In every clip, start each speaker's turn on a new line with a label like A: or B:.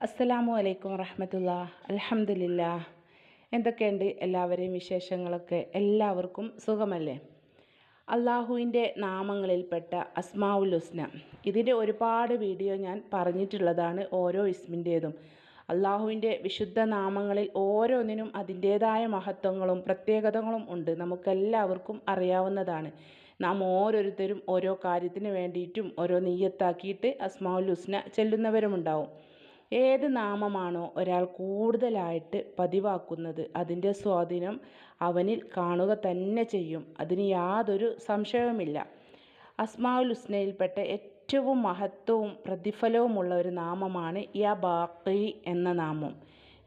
A: അസ്സലാമു അലൈക്കും വറഹമത്തുള്ള അലഹമില്ല എന്തൊക്കെയുണ്ട് എല്ലാവരെയും വിശേഷങ്ങളൊക്കെ? എല്ലാവർക്കും സുഖമല്ലേ? അള്ളാഹുവിന്റെ നാമങ്ങളിൽപ്പെട്ട അസ്മാവുൽ ഹുസ്ന. ഇതിന്റെ ഒരുപാട് വീഡിയോ ഞാൻ പറഞ്ഞിട്ടുള്ളതാണ് ഓരോ ഇസ്മിന്റേതും. അള്ളാഹുവിന്റെ വിശുദ്ധ നാമങ്ങളിൽ ഓരോന്നിനും അതിന്റേതായ മഹത്വങ്ങളും പ്രത്യേകതകളും ഉണ്ട്. നമുക്കെല്ലാവർക്കും അറിയാവുന്നതാണ്. നാം ഓരോരുത്തരും ഓരോ കാര്യത്തിന് വേണ്ടിയിട്ടും ഓരോ നെയ്യത്താക്കിയിട്ട് അസ്മാവുൽ ഹുസ്ന ചെല്ലുന്നവരുമുണ്ടാവും. ഏത് നാമമാണോ ഒരാൾ കൂടുതലായിട്ട് പതിവാക്കുന്നത് അതിന്റെ സ്വാധീനം അവനിൽ കാണുക തന്നെ ചെയ്യും. അതിന് യാതൊരു സംശയവുമില്ല. അസ്മാവുൽ ഹുസ്നയിൽപ്പെട്ട ഏറ്റവും മഹത്വവും പ്രതിഫലവുമുള്ള ഒരു നാമമാണ് യാ ബാക്കി എന്ന നാമം.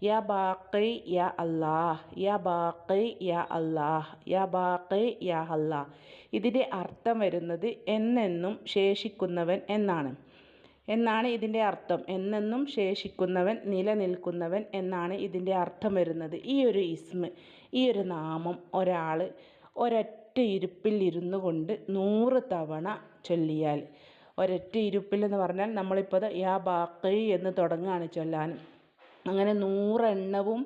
A: യാ ബാക്കി യാ അല്ലാഹ് യാ ബാക്കി യാ അല്ലാഹ് യാ ബാക്കി യാ അല്ലാഹ്. ഇതിന്റെ അർത്ഥം വരുന്നത് എന്നെന്നും ശേഷിക്കുന്നവൻ എന്നാണ്. എന്നാണ് ഇതിന്റെ അർത്ഥം. എന്നെന്നും ശേഷിക്കുന്നവൻ നിലനിൽക്കുന്നവൻ എന്നാണ് ഇതിന്റെ അർത്ഥം വരുന്നത്. ഈ ഒരു ഇസ്മ ഈ ഒരു നാമം ഒരാൾ ഒരൊറ്റ ഇരുപ്പിൽ ഇരുന്നു കൊണ്ട് നൂറ് തവണ ചൊല്ലിയാൽ ഒരൊറ്റ ഇരുപ്പിൽ എന്ന് പറഞ്ഞാൽ നമ്മളിപ്പോൾ യാ ബാക്കി എന്ന് തുടങ്ങുകയാണ് ചൊല്ലാൻ. അങ്ങനെ നൂറെണ്ണവും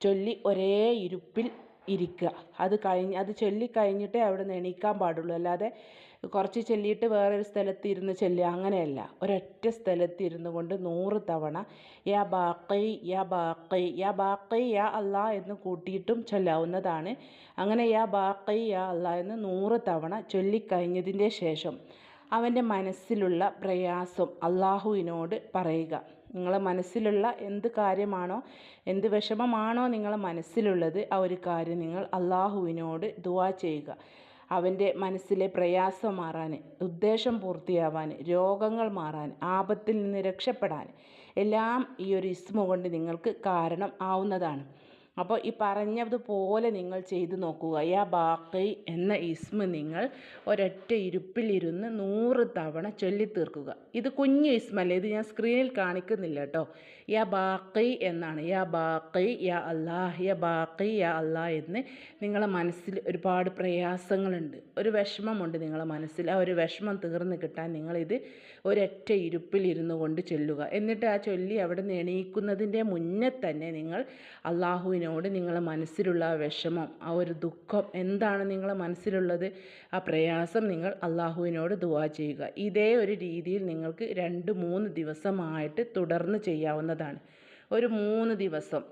A: ചൊല്ലി ഒരേ ഇരുപ്പിൽ ഇരിക്കുക. അത് കഴിഞ്ഞ് അത് ചൊല്ലിക്കഴിഞ്ഞിട്ടേ അവിടെ നിന്ന് എണീക്കാൻ പാടുള്ളൂ. അല്ലാതെ കുറച്ച് ചൊല്ലിയിട്ട് വേറൊരു സ്ഥലത്ത് ഇരുന്ന് ചൊല്ലുക. അങ്ങനെയല്ല. ഒരൊറ്റ സ്ഥലത്ത് ഇരുന്നു കൊണ്ട് നൂറ് തവണ യാ ബാക്കി യാ ബാക്കി യാ ബാക്കി യാ അല്ലാ എന്ന് കൂട്ടിയിട്ടും ചൊല്ലാവുന്നതാണ്. അങ്ങനെ യാ ബാക്കി യാ അല്ലാ എന്ന് നൂറ് തവണ ചൊല്ലിക്കഴിഞ്ഞതിന്റെ ശേഷം അവന്റെ മനസ്സിലുള്ള പ്രയാസം അള്ളാഹുവിനോട് പറയുക. നിങ്ങളെ മനസ്സിലുള്ള എന്ത് കാര്യമാണോ എന്ത് വിഷമമാണോ നിങ്ങളെ മനസ്സിലുള്ളത് ആ ഒരു കാര്യം നിങ്ങൾ അള്ളാഹുവിനോട് ദുവാ ചെയ്യുക. അവന്റെ മനസ്സിലെ പ്രയാസം മാറാൻ ഉദ്ദേശം പൂർത്തിയാവാൻ രോഗങ്ങൾ മാറാൻ ആപത്തിൽ നിന്ന് രക്ഷപ്പെടാൻ എല്ലാം ഈ ഒരു ഇസ്മ കൊണ്ട് നിങ്ങൾക്ക് കാരണം ആവുന്നതാണ്. അപ്പോൾ ഈ പറഞ്ഞതുപോലെ നിങ്ങൾ ചെയ്തു നോക്കുക. യാ ബാക്കി എന്ന ഇസ്മ നിങ്ങൾ ഒരൊറ്റ ഇരുപ്പിലിരുന്ന് നൂറ് തവണ ചൊല്ലിത്തീർക്കുക. ഇത് കുഞ്ഞു ഇസ്മല്ല? ഇത് ഞാൻ സ്ക്രീനിൽ കാണിക്കുന്നില്ല കേട്ടോ. യാ ബാക്കി എന്നാണ്. യാ ബാക്കി യാ അല്ലാഹ് യാ ബാക്കി യാ അല്ലാഹ് എന്ന് നിങ്ങളെ മനസ്സിൽ ഒരുപാട് പ്രയാസങ്ങളുണ്ട്. ഒരു വിഷമമുണ്ട് നിങ്ങളെ മനസ്സിൽ. ആ ഒരു വിഷമം തീർന്ന് കിട്ടാൻ നിങ്ങളിത് ഒരൊറ്റ ഇരുപ്പിലിരുന്നു കൊണ്ട് ചൊല്ലുക. എന്നിട്ട് ആ ചൊല്ലി അവിടെ നിന്ന് എണീക്കുന്നതിന്റെ മുന്നേ തന്നെ നിങ്ങൾ അള്ളാഹുവിനോട് നിങ്ങളെ മനസ്സിലുള്ള ആ വിഷമം ആ ഒരു ദുഃഖം എന്താണ് നിങ്ങളെ മനസ്സിലുള്ളത്? ആ പ്രയാസം നിങ്ങൾ അള്ളാഹുവിനോട് ദുവാ ചെയ്യുക. ഇതേ ഒരു രീതിയിൽ നിങ്ങൾക്ക് രണ്ട് മൂന്ന് ദിവസമായിട്ട് തുടർന്ന് ചെയ്യാവുന്നതാണ് ഒരു മൂന്ന് ദിവസം.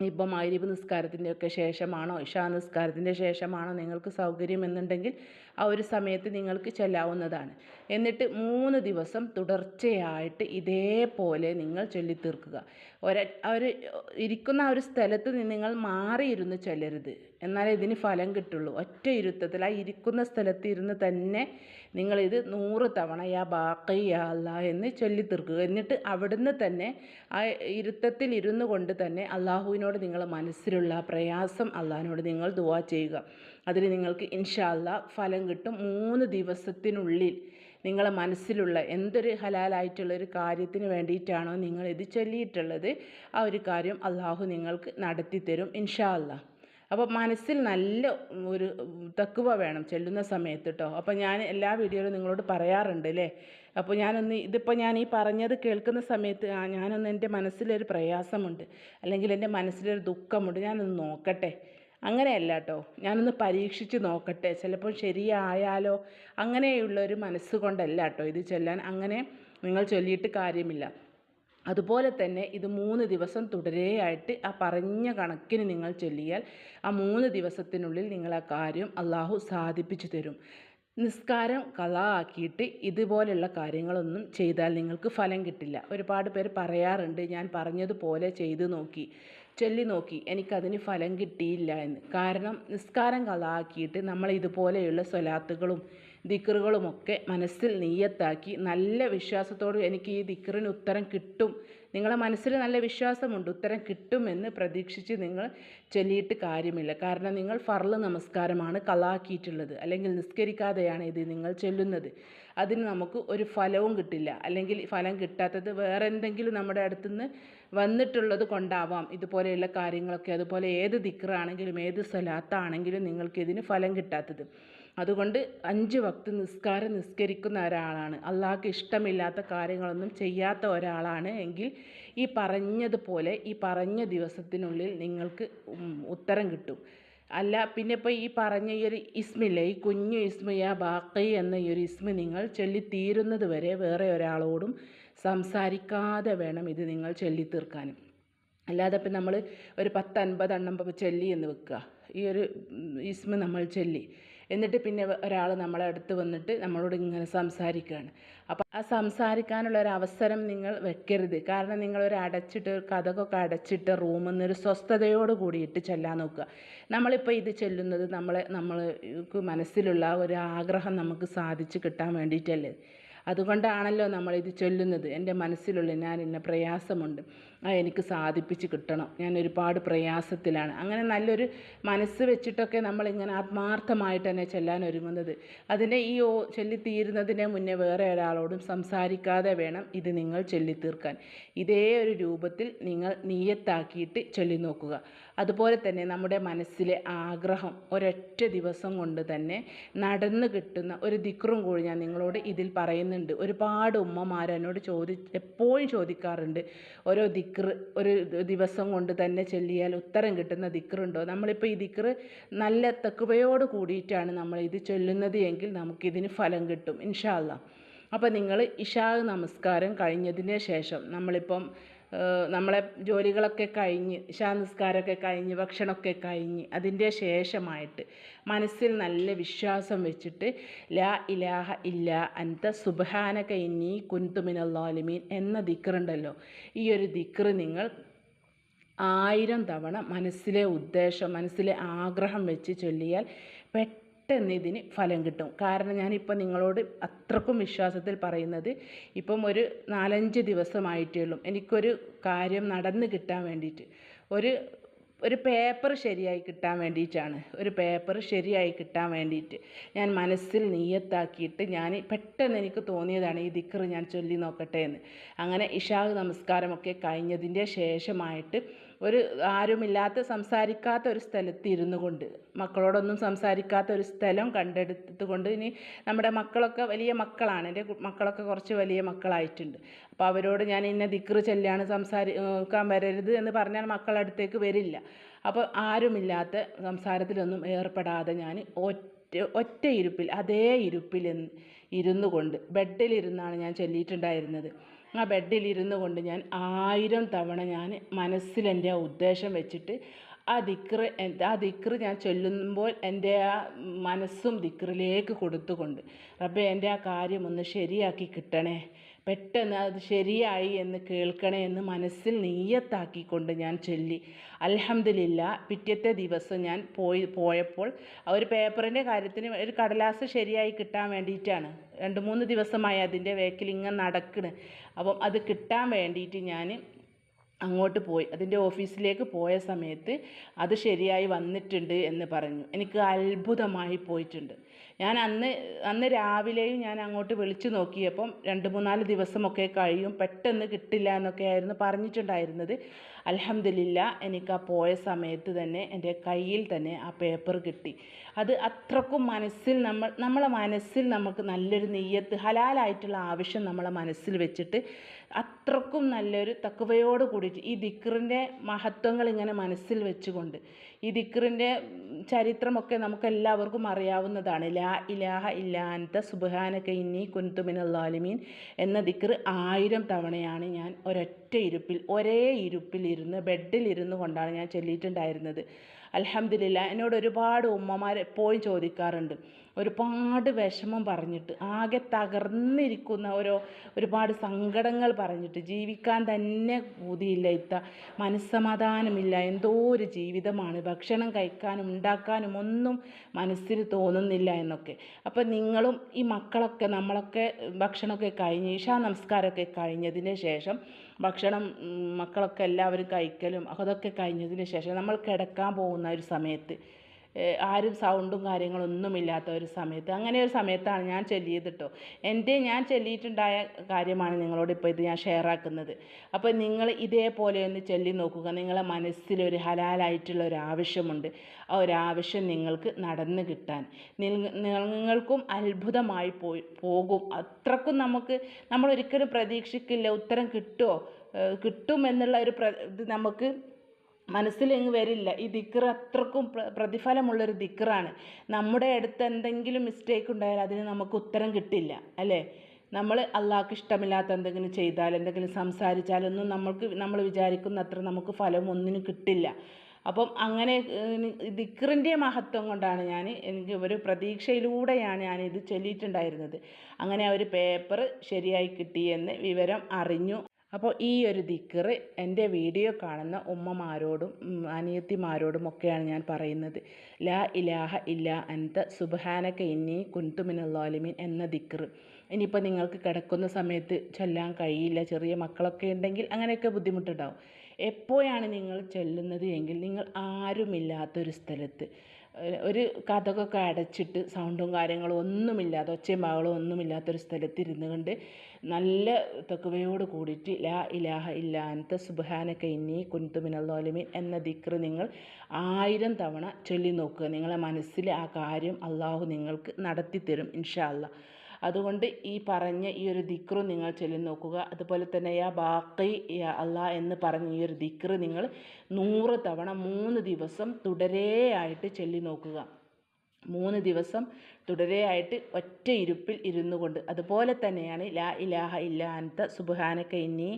A: ഇപ്പം മൈരിബ് നിസ്കാരത്തിന്റെയൊക്കെ ശേഷമാണോ ഇഷാ നിസ്കാരത്തിന്റെ ശേഷമാണോ നിങ്ങൾക്ക് സൗകര്യം എന്നുണ്ടെങ്കിൽ ആ ഒരു സമയത്ത് നിങ്ങൾക്ക് ചെല്ലാവുന്നതാണ്. എന്നിട്ട് മൂന്ന് ദിവസം തുടർച്ചയായിട്ട് ഇതേപോലെ നിങ്ങൾ ചൊല്ലിത്തീർക്കുക. ഒര ഒരു ഇരിക്കുന്ന ആ ഒരു സ്ഥലത്ത് നിന്ന് നിങ്ങൾ മാറിയിരുന്ന് ചൊല്ലരുത്. എന്നാലേ ഇതിന് ഫലം കിട്ടുള്ളൂ. ഒറ്റ ഇരുത്തത്തിൽ ആ ഇരിക്കുന്ന സ്ഥലത്ത് ഇരുന്ന് തന്നെ നിങ്ങളിത് നൂറ് തവണ യാ ബാക്കി എന്ന് ചൊല്ലിത്തീർക്കുക. എന്നിട്ട് അവിടുന്ന് തന്നെ ആ ഇരുത്തത്തിൽ ഇരുന്നു കൊണ്ട് തന്നെ അള്ളാഹുവിനോട് നിങ്ങൾ മനസ്സിലുള്ള പ്രയാസം അള്ളാഹിനോട് നിങ്ങൾ ദുവാ ചെയ്യുക. അതിന് നിങ്ങൾക്ക് ഇൻഷാ ഫലം കിട്ടും. മൂന്ന് ദിവസത്തിനുള്ളിൽ നിങ്ങളെ മനസ്സിലുള്ള എന്തൊരു ഹലാലായിട്ടുള്ള ഒരു കാര്യത്തിന് വേണ്ടിയിട്ടാണോ നിങ്ങൾ ഇത് ചൊല്ലിയിട്ടുള്ളത് ആ ഒരു കാര്യം അള്ളാഹു നിങ്ങൾക്ക് നടത്തിത്തരും ഇൻഷാ അല്ലാ അപ്പോൾ മനസ്സിൽ നല്ല ഒരു തക്കുവ വേണം ചെല്ലുന്ന സമയത്ത് കേട്ടോ അപ്പോൾ ഞാൻ എല്ലാ വീഡിയോയിലും നിങ്ങളോട് പറയാറുണ്ട് അല്ലേ അപ്പോൾ ഞാനൊന്ന് ഇതിപ്പോൾ ഞാൻ ഈ പറഞ്ഞത് കേൾക്കുന്ന സമയത്ത് ഞാനൊന്ന് എന്റെ മനസ്സിലൊരു പ്രയാസമുണ്ട്. അല്ലെങ്കിൽ എന്റെ മനസ്സിലൊരു ദുഃഖമുണ്ട്. ഞാനൊന്ന് നോക്കട്ടെ. അങ്ങനെയല്ല കേട്ടോ ഞാനൊന്ന് പരീക്ഷിച്ച് നോക്കട്ടെ. ചിലപ്പോൾ ശരിയായാലോ അങ്ങനെയുള്ള ഒരു മനസ്സുകൊണ്ടല്ല കേട്ടോ ഇത് ചൊല്ലാൻ. അങ്ങനെ നിങ്ങൾ ചൊല്ലിയിട്ട് കാര്യമില്ല. അതുപോലെ തന്നെ ഇത് മൂന്ന് ദിവസം തുടരെയായിട്ട് ആ പറഞ്ഞ കണക്കിന് നിങ്ങൾ ചൊല്ലിയാൽ ആ മൂന്ന് ദിവസത്തിനുള്ളിൽ നിങ്ങൾ ആ കാര്യം അള്ളാഹു സാധിപ്പിച്ചു തരും. നിസ്കാരം കള ആക്കിയിട്ട് ഇതുപോലെയുള്ള കാര്യങ്ങളൊന്നും ചെയ്താൽ നിങ്ങൾക്ക് ഫലം കിട്ടില്ല. ഒരുപാട് പേര് പറയാറുണ്ട് ഞാൻ പറഞ്ഞതുപോലെ ചെയ്തു നോക്കി ചൊല്ലി നോക്കി എനിക്കതിന് ഫലം കിട്ടിയില്ല എന്ന്. കാരണം നിസ്കാരം കള ആക്കിയിട്ട് നമ്മൾ ഇതുപോലെയുള്ള സ്വലാത്തുകളും ദിക്കറുകളുമൊക്കെ മനസ്സിൽ നീയത്താക്കി നല്ല വിശ്വാസത്തോട് എനിക്ക് ഈ ദിക്കറിന് ഉത്തരം കിട്ടും. നിങ്ങളെ മനസ്സിൽ നല്ല വിശ്വാസമുണ്ട്. ഉത്തരം കിട്ടുമെന്ന് പ്രതീക്ഷിച്ച് നിങ്ങൾ ചൊല്ലിയിട്ട് കാര്യമില്ല. കാരണം നിങ്ങൾ ഫർൾ നമസ്കാരമാണ് കളാക്കിയിട്ടുള്ളത് അല്ലെങ്കിൽ നിസ്കരിക്കാതെയാണ് ഇത് നിങ്ങൾ ചൊല്ലുന്നത്. അതിന് നമുക്ക് ഒരു ഫലവും കിട്ടില്ല. അല്ലെങ്കിൽ ഫലം കിട്ടാത്തത് വേറെ എന്തെങ്കിലും നമ്മുടെ അടുത്തുനിന്ന് വന്നിട്ടുള്ളത് കൊണ്ടാവാം. ഇതുപോലെയുള്ള കാര്യങ്ങളൊക്കെ അതുപോലെ ഏത് ദിക്റാണെങ്കിലും ഏത് സ്വലാത്താണെങ്കിലും നിങ്ങൾക്ക് ഇതിന് ഫലം കിട്ടാത്തത്. അതുകൊണ്ട് അഞ്ച് വക്ത് നിസ്കാരം നിസ്കരിക്കുന്ന ഒരാളാണ്. അള്ളാഹ്ക്ക് ഇഷ്ടമില്ലാത്ത കാര്യങ്ങളൊന്നും ചെയ്യാത്ത ഒരാളാണ് എങ്കിൽ ഈ പറഞ്ഞതുപോലെ ഈ പറഞ്ഞ ദിവസത്തിനുള്ളിൽ നിങ്ങൾക്ക് ഉത്തരം കിട്ടും. അല്ല പിന്നെ ഇപ്പോൾ ഈ പറഞ്ഞ ഈ ഒരു ഇസ്മില്ലേ ഈ കുഞ്ഞു ഇസ്മ യാ ബാക്കി എന്ന ഈ ഒരു ഇസ്മ നിങ്ങൾ ചൊല്ലി തീരുന്നത് വരെ വേറെ ഒരാളോടും സംസാരിക്കാതെ വേണം ഇത് നിങ്ങൾ ചൊല്ലി തീർക്കാനും അല്ലാതെ ഇപ്പം നമ്മൾ ഒരു പത്ത് അൻപത് എണ്ണം ഇപ്പോൾ ചൊല്ലി എന്ന് വെക്കുക. ഈ ഒരു ഇസ്മ നമ്മൾ ചൊല്ലി. എന്നിട്ട് പിന്നെ ഒരാൾ നമ്മളെ അടുത്ത് വന്നിട്ട് നമ്മളോട് ഇങ്ങനെ സംസാരിക്കുകയാണ്. അപ്പോൾ ആ സംസാരിക്കാനുള്ള ഒരു അവസരം നിങ്ങൾ വെക്കരുത്. കാരണം നിങ്ങൾ ഒരു അടച്ചിട്ട് ഒരു കഥകൊക്കെ അടച്ചിട്ട് റൂമിൽ നിന്നൊരു സ്വസ്ഥതയോട് കൂടിയിട്ട് ചെല്ലാൻ നോക്കുക. നമ്മളിപ്പോൾ ഇത് ചെല്ലുന്നത് നമ്മളെ നമ്മൾക്ക് മനസ്സിലുള്ള ഒരു ആഗ്രഹം നമുക്ക് സാധിച്ച് കിട്ടാൻ വേണ്ടിയിട്ടല്ലേ? അതുകൊണ്ടാണല്ലോ നമ്മൾ ഇത് ചൊല്ലുന്നത്. എന്റെ മനസ്സിലുള്ള ഞാൻ ഇന്ന പ്രയാസമുണ്ട്. അത് എനിക്ക് സാധിപ്പിച്ച് കിട്ടണം. ഞാൻ ഒരുപാട് പ്രയാസത്തിലാണ്. അങ്ങനെ നല്ലൊരു മനസ്സ് വെച്ചിട്ടൊക്കെ നമ്മൾ ഇങ്ങനെ ആത്മാർത്ഥമായിട്ട് തന്നെ ചെല്ലാൻ ഒരുങ്ങുന്നത്. അതിനെ ഈ ഓ ചൊല്ലിത്തീരുന്നതിന് മുന്നേ വേറെ ഒരാളോടും സംസാരിക്കാതെ വേണം ഇത് നിങ്ങൾ ചൊല്ലിത്തീർക്കാൻ. ഇതേ ഒരു രൂപത്തിൽ നിങ്ങൾ നീയത്താക്കിയിട്ട് ചൊല്ലി നോക്കുക അതുപോലെ തന്നെ നമ്മുടെ മനസ്സിലെ ആഗ്രഹം ഒരൊറ്റ ദിവസം കൊണ്ട് തന്നെ നടന്നു കിട്ടുന്ന ഒരു ദിക്റും കൂടി ഞാൻ നിങ്ങളോട് ഇതിൽ പറയുന്നുണ്ട്. ഒരുപാട് ഉമ്മമാർ എന്നോട് ചോദി എപ്പോഴും ചോദിക്കാറുണ്ട്. ഓരോ ദിക്ർ ഒരു ദിവസം കൊണ്ട് തന്നെ ചൊല്ലിയാൽ ഉത്തരം കിട്ടുന്ന ദിക്റുണ്ടോ? നമ്മളിപ്പോൾ ഈ ദിക്ർ നല്ല തെക്കുവയോട് കൂടിയിട്ടാണ് നമ്മൾ ഇത് ചൊല്ലുന്നത് എങ്കിൽ നമുക്കിതിന് ഫലം കിട്ടും. ഇൻഷാല്ല അപ്പോൾ നിങ്ങൾ ഇഷാ നമസ്കാരം കഴിഞ്ഞതിന് ശേഷം നമ്മളിപ്പം നമ്മളെ ജോലികളൊക്കെ കഴിഞ്ഞ് ശാനസ്കാരമൊക്കെ കഴിഞ്ഞ് ഭക്ഷണമൊക്കെ കഴിഞ്ഞ് അതിന്റെ ശേഷമായിട്ട് മനസ്സിൽ നല്ല വിശ്വാസം വെച്ചിട്ട് ലാ ഇലാഹ ഇല്ല അന്ത സുബഹാനക ഇന്നി കുന്തുമിനല്ലാലിമീൻ എന്ന ദിക്റുണ്ടല്ലോ. ഈ ഒരു ദിക്റ് നിങ്ങൾ ആയിരം തവണ മനസ്സിലെ ഉദ്ദേശം മനസ്സിലെ ആഗ്രഹം വെച്ച് ചൊല്ലിയാൽ പെട്ടെന്ന് ഇതിന് ഫലം കിട്ടും. കാരണം ഞാനിപ്പോൾ നിങ്ങളോട് അത്രക്കും വിശ്വാസത്തിൽ പറയുന്നത് ഇപ്പം ഒരു നാലഞ്ച് ദിവസമായിട്ടേ ഉള്ളൂ എനിക്കൊരു കാര്യം നടന്ന് കിട്ടാൻ വേണ്ടിയിട്ട്. ഒരു ഒരു പേപ്പർ ശരിയായി കിട്ടാൻ വേണ്ടിയിട്ടാണ്. ഒരു പേപ്പർ ശരിയായി കിട്ടാൻ വേണ്ടിയിട്ട് ഞാൻ മനസ്സിൽ നീയത്താക്കിയിട്ട് ഞാൻ പെട്ടെന്ന് എനിക്ക് തോന്നിയതാണ് ഈ ദിക്കർ ഞാൻ ചൊല്ലി നോക്കട്ടെ എന്ന്. അങ്ങനെ ഇഷാഹ് നമസ്കാരമൊക്കെ കഴിഞ്ഞതിന്റെ ശേഷമായിട്ട് ഒരു ആരുമില്ലാത്ത സംസാരിക്കാത്ത ഒരു സ്ഥലത്ത് ഇരുന്നു കൊണ്ട് മക്കളോടൊന്നും സംസാരിക്കാത്ത ഒരു സ്ഥലം കണ്ടെടുത്തത് കൊണ്ട് ഇനി നമ്മുടെ മക്കളൊക്കെ വലിയ മക്കളാണ്. എന്റെ മക്കളൊക്കെ കുറച്ച് വലിയ മക്കളായിട്ടുണ്ട്. അപ്പോൾ അവരോട് ഞാൻ ഇന്ന ദിക്റ് ചെല്ലാണ് സംസാരിക്കാൻ വരരുത് എന്ന് പറഞ്ഞാൽ മക്കളടുത്തേക്ക് വരില്ല. അപ്പോൾ ആരുമില്ലാത്ത സംസാരത്തിലൊന്നും ഏർപ്പെടാതെ ഞാൻ ഒറ്റ ഒറ്റ ഇരുപ്പിൽ അതേ ഇരുപ്പിൽ ഇരുന്നു കൊണ്ട് ബെഡിലിരുന്നാണ് ഞാൻ ചൊല്ലിയിട്ടുണ്ടായിരുന്നത്. ആ ബെഡിലിരുന്നു കൊണ്ട് ഞാൻ ആയിരം തവണ ഞാൻ മനസ്സിലെന്റെ ആ ഉദ്ദേശം വെച്ചിട്ട് ആ ദിക്റ് ആ ദിക്റ് ഞാൻ ചൊല്ലുമ്പോൾ എന്റെ ആ മനസ്സും ദിക്റിലേക്ക് കൊടുത്തുകൊണ്ട് റബ്ബേ എന്റെ ആ കാര്യം ഒന്ന് ശരിയാക്കി കിട്ടണേ. പെട്ടെന്ന് അത് ശരിയായി എന്ന് കേൾക്കണേ എന്ന് മനസ്സിൽ നെയ്യത്താക്കിക്കൊണ്ട് ഞാൻ ചൊല്ലി. അൽഹംദുലില്ല പിറ്റത്തെ ദിവസം ഞാൻ പോയി പോയപ്പോൾ ഒരു പേപ്പറിന്റെ കാര്യത്തിന് ഒരു കടലാസ് ശരിയായി കിട്ടാൻ വേണ്ടിയിട്ടാണ്. രണ്ട് മൂന്ന് ദിവസമായി അതിന്റെ വേക്കിൽ ഇങ്ങനെ നടക്കണ്. അപ്പം അത് കിട്ടാൻ വേണ്ടിയിട്ട് ഞാൻ അങ്ങോട്ട് പോയി. അതിന്റെ ഓഫീസിലേക്ക് പോയ സമയത്ത് അത് ശരിയായി വന്നിട്ടുണ്ട് എന്ന് പറഞ്ഞു. എനിക്ക് അത്ഭുതമായി പോയിട്ടുണ്ട്. ഞാൻ അന്ന് അന്ന് രാവിലെയും ഞാൻ അങ്ങോട്ട് വിളിച്ചു നോക്കിയപ്പം രണ്ട് മൂന്നാൽ ദിവസമൊക്കെ കഴിയും. പെട്ടെന്ന് കിട്ടില്ല എന്നൊക്കെ ആയിരുന്നു പറഞ്ഞിട്ടുണ്ടായിരുന്നത്. അലഹമ്മദില്ല എനിക്ക് ആ പോയ സമയത്ത് തന്നെ എന്റെ കയ്യിൽ തന്നെ ആ പേപ്പർ കിട്ടി. അത് അത്രക്കും മനസ്സിൽ നമ്മൾ നമ്മളെ മനസ്സിൽ നമുക്ക് നല്ലൊരു നെയ്യത്ത് ഹലാലായിട്ടുള്ള ആവശ്യം നമ്മളെ മനസ്സിൽ വെച്ചിട്ട് അത്രക്കും നല്ലൊരു തക്കവയോട് കൂടിയിട്ട് ഈ ദിക്റിന്റെ മഹത്വങ്ങൾ ഇങ്ങനെ മനസ്സിൽ വെച്ചുകൊണ്ട് ഈ ദിക്റിന്റെ ചരിത്രമൊക്കെ നമുക്ക് എല്ലാവർക്കും അറിയാവുന്നതാണ് ലാ ഇലാഹ ഇല്ലാത്ത കൈനി ഇന്നി കുന്തുമിനല്ലാലിമീൻ എന്ന ദിക്റ് ആയിരം തവണയാണ് ഞാൻ ഒരൊറ്റ ഇരുപ്പിൽ ഒരേ ബെഡിൽ ഇരുന്നു കൊണ്ടാണ് ഞാൻ ചൊല്ലിയിട്ടുണ്ടായിരുന്നത്. അൽഹംദുലില്ല എന്നോട് ഒരുപാട് ഉമ്മമാർ എപ്പോഴും ചോദിക്കാറുണ്ട് ഒരുപാട് വിഷമം പറഞ്ഞിട്ട് ആകെ തകർന്നിരിക്കുന്ന ഓരോ ഒരുപാട് സങ്കടങ്ങൾ പറഞ്ഞിട്ട് ജീവിക്കാൻ തന്നെ ബുദ്ധിയില്ല ഇത്ത മനസ്സമാധാനമില്ല എന്തോ ഒരു ജീവിതമാണ് ഭക്ഷണം കഴിക്കാനും ഉണ്ടാക്കാനും ഒന്നും മനസ്സിൽ തോന്നുന്നില്ല എന്നൊക്കെ. അപ്പം നിങ്ങളും ഈ മക്കളൊക്കെ നമ്മളൊക്കെ ഭക്ഷണമൊക്കെ കഴിഞ്ഞ് ഈശാ നമസ്കാരമൊക്കെ കഴിഞ്ഞതിന് ശേഷം ഭക്ഷണം മക്കളൊക്കെ എല്ലാവരും കഴിക്കലും അതൊക്കെ കഴിഞ്ഞതിന് ശേഷം നമ്മൾ കിടക്കാൻ പോകുന്ന ഒരു സമയത്ത് ആരും സൗണ്ടും കാര്യങ്ങളൊന്നും ഇല്ലാത്ത ഒരു സമയത്ത്. അങ്ങനെ ഒരു സമയത്താണ് ഞാൻ ചൊല്ലിയത് എന്റെ ഞാൻ ചൊല്ലിയിട്ടുണ്ടായ കാര്യമാണ് നിങ്ങളോട് ഇപ്പോൾ ഇത് ഞാൻ ഷെയർ ആക്കുന്നത്. അപ്പോൾ നിങ്ങൾ ഇതേപോലെ ഒന്ന് ചൊല്ലി നോക്കുക. നിങ്ങളെ മനസ്സിലൊരു ഹലാലായിട്ടുള്ള ഒരു ആവശ്യമുണ്ട്. ആ ഒരു ആവശ്യം നിങ്ങൾക്ക് നടന്നു കിട്ടാൻ. നിങ്ങ- നിങ്ങൾക്കും അത്ഭുതമായി പോയി പോകും. അത്രക്കും നമുക്ക് നമ്മൾ ഒരിക്കലും പ്രതീക്ഷിക്കില്ല ഉത്തരം കിട്ടുമോ കിട്ടും എന്നുള്ള ഒരു പ്ര ഇത് നമുക്ക് മനസ്സിലെങ്ങ് വരില്ല. ഈ ദിക്ർ അത്രക്കും പ്ര പ്രതിഫലമുള്ളൊരു ദിക്കറാണ് നമ്മുടെ അടുത്ത് എന്തെങ്കിലും മിസ്റ്റേക്ക് ഉണ്ടായാൽ അതിന് നമുക്ക് ഉത്തരം കിട്ടില്ല അല്ലേ? നമ്മൾ അള്ളാഹ്ക്ക് ഇഷ്ടമില്ലാത്ത എന്തെങ്കിലും ചെയ്താൽ എന്തെങ്കിലും സംസാരിച്ചാലൊന്നും നമ്മൾക്ക് നമ്മൾ വിചാരിക്കുന്ന അത്ര നമുക്ക് ഫലം ഒന്നിനും കിട്ടില്ല. അപ്പം അങ്ങനെ ദിക്റിന്റെ മഹത്വം കൊണ്ടാണ് ഞാൻ എനിക്ക് ഒരു പ്രതീക്ഷയിലൂടെയാണ് ഞാൻ ഇത് ചൊല്ലിയിട്ടുണ്ടായിരുന്നത്. അങ്ങനെ ആ ഒരു പേപ്പർ ശരിയായി കിട്ടിയെന്ന് വിവരം അറിഞ്ഞു. അപ്പോൾ ഈ ഒരു ദിക്കർ എന്റെ വീഡിയോ കാണുന്ന ഉമ്മമാരോടും അനിയത്തിമാരോടും ഒക്കെയാണ് ഞാൻ പറയുന്നത്. ലാ ഇലാഹ ഇല്ല അൻത സുബ്ഹാനക ഇന്നി കുൻതു മിനല്ലാലിമീൻ എന്ന ദിക്കർ ഇനിയിപ്പോൾ നിങ്ങൾക്ക് കിടക്കുന്ന സമയത്ത് ചൊല്ലാൻ കഴിയില്ല ചെറിയ മക്കളൊക്കെ ഉണ്ടെങ്കിൽ അങ്ങനെയൊക്കെ ബുദ്ധിമുട്ടുണ്ടാവും. എപ്പോഴാണ് നിങ്ങൾ ചൊല്ലുന്നത് എങ്കിൽ നിങ്ങൾ ആരുമില്ലാത്തൊരു സ്ഥലത്ത്. ഒരു- കഥകൊക്കെ അടച്ചിട്ട് സൗണ്ടും കാര്യങ്ങളും ഒന്നുമില്ലാതെ ഒച്ചയും ബഹളവും ഒന്നുമില്ലാത്തൊരു സ്ഥലത്ത് ഇരുന്നു കൊണ്ട് നല്ല തെക്കുവയോട് കൂടിയിട്ട് ലാ ഇലാഹ ഇല്ല അൻത സുബ്ഹാനക ഇന്നി മിനൽ മിനല്ലാലിമീൻ എന്ന ദിക്ർ നിങ്ങൾ ആയിരം തവണ ചൊല്ലി നോക്കുക. നിങ്ങളെ മനസ്സിൽ ആ കാര്യം അള്ളാഹു നിങ്ങൾക്ക് നടത്തി തരും ഇൻഷാ അല്ലാ അതുകൊണ്ട് ഈ പറഞ്ഞ ഈ ഒരു ദിക്റ് നിങ്ങൾ ചൊല്ലി നോക്കുക. അതുപോലെ തന്നെ യാ ബാക്കി യാ അല്ലാ എന്ന് പറഞ്ഞ ഈ ഒരു ദിക്റ് നിങ്ങൾ നൂറ് തവണ മൂന്ന് ദിവസം തുടരെയായിട്ട് ചൊല്ലി നോക്കുക. മൂന്ന് ദിവസം തുടരെയായിട്ട് ഒറ്റ ഇരുപ്പിൽ ഇരുന്നു കൊണ്ട്. അതുപോലെ തന്നെയാണ് ലാ ഇലാഹ ഇല്ല അൻത സുബ്ഹാനക ഇന്നി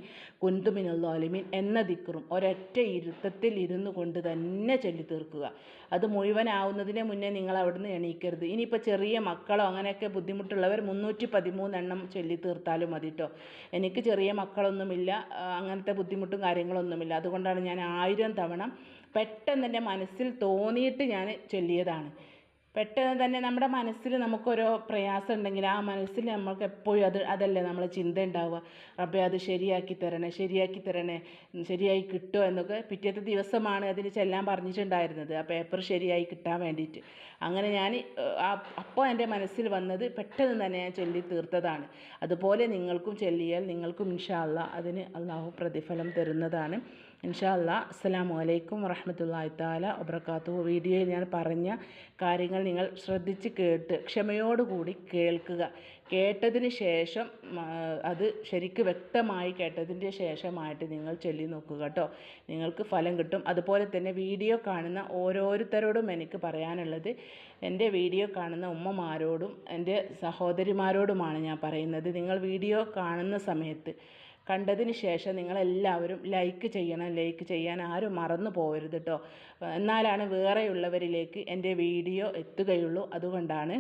A: കുന്തു മിനല്ലാലിമീൻ എന്ന ദിക്കറും ഒരൊറ്റ ഇരുത്തത്തിൽ ഇരുന്നു കൊണ്ട് തന്നെ ചൊല്ലി തീർക്കുക. അത് മുഴുവനാവുന്നതിന് മുന്നേ നിങ്ങൾ അവിടുന്ന് എണീക്കരുത്. ഇനിയിപ്പോൾ ചെറിയ മക്കളോ അങ്ങനെയൊക്കെ ബുദ്ധിമുട്ടുള്ളവർ മുന്നൂറ്റി പതിമൂന്നെണ്ണം ചൊല്ലി തീർത്താലും മതി കേട്ടോ എനിക്ക് ചെറിയ മക്കളൊന്നുമില്ല അങ്ങനത്തെ ബുദ്ധിമുട്ടും കാര്യങ്ങളൊന്നുമില്ല. അതുകൊണ്ടാണ് ഞാൻ ആയിരം തവണ പെട്ടെന്ന് എന്റെ മനസ്സിൽ തോന്നിയിട്ട് ഞാൻ ചൊല്ലിയതാണ്. പെട്ടെന്ന് തന്നെ നമ്മുടെ മനസ്സിൽ നമുക്കൊരു പ്രയാസം ഉണ്ടെങ്കിൽ ആ മനസ്സിൽ നമുക്ക് എപ്പോഴും അത് അതല്ലേ നമ്മളെ ചിന്ത ഉണ്ടാവുക. റബ്ബെ അത് ശരിയാക്കി തരണേ ശരിയാക്കി തരണേ ശരിയായി കിട്ടുമോ എന്നൊക്കെ പിറ്റേത്തെ ദിവസമാണ് അതിന് ചെല്ലാൻ പറഞ്ഞിട്ടുണ്ടായിരുന്നത്. ആ പേപ്പർ ശരിയായി കിട്ടാൻ വേണ്ടിയിട്ട്. അങ്ങനെ ഞാൻ അപ്പോൾ എന്റെ മനസ്സിൽ വന്നത് പെട്ടെന്ന് തന്നെ ഞാൻ ചൊല്ലി തീർത്തതാണ്. അതുപോലെ നിങ്ങൾക്കും ചൊല്ലിയാൽ നിങ്ങൾക്കും ഇൻഷാ അള്ളാ അതിന് അള്ളാഹു പ്രതിഫലം തരുന്നതാണ്. ഇൻഷാ അല്ലാ അസ്സലാമു അലൈക്കും താല വബറകാതുഹു. വീഡിയോയിൽ ഞാൻ പറഞ്ഞ കാര്യങ്ങൾ നിങ്ങൾ ശ്രദ്ധിച്ച് കേട്ട് ക്ഷമയോടുകൂടി കേൾക്കുക. കേട്ടതിന് ശേഷം അത് ശരിക്ക് വ്യക്തമായി കേട്ടതിന്റെ ശേഷമായിട്ട് നിങ്ങൾ ചൊല്ലി നോക്കുക കേട്ടോ. നിങ്ങൾക്ക് ഫലം കിട്ടും. അതുപോലെ തന്നെ വീഡിയോ കാണുന്ന ഓരോരുത്തരോടും എനിക്ക് പറയാനുള്ളത് എന്റെ വീഡിയോ കാണുന്ന ഉമ്മമാരോടും എന്റെ സഹോദരിമാരോടുമാണ് ഞാൻ പറയുന്നത്. നിങ്ങൾ വീഡിയോ കാണുന്ന സമയത്ത് കണ്ടതിന് ശേഷം നിങ്ങളെല്ലാവരും ലൈക്ക് ചെയ്യണം ലൈക്ക് ചെയ്യാൻ ആരും മറന്നു പോകരുത് കേട്ടോ എന്നാലാണ് വേറെയുള്ളവരിലേക്ക് എന്റെ വീഡിയോ എത്തുകയുള്ളൂ. അതുകൊണ്ടാണ്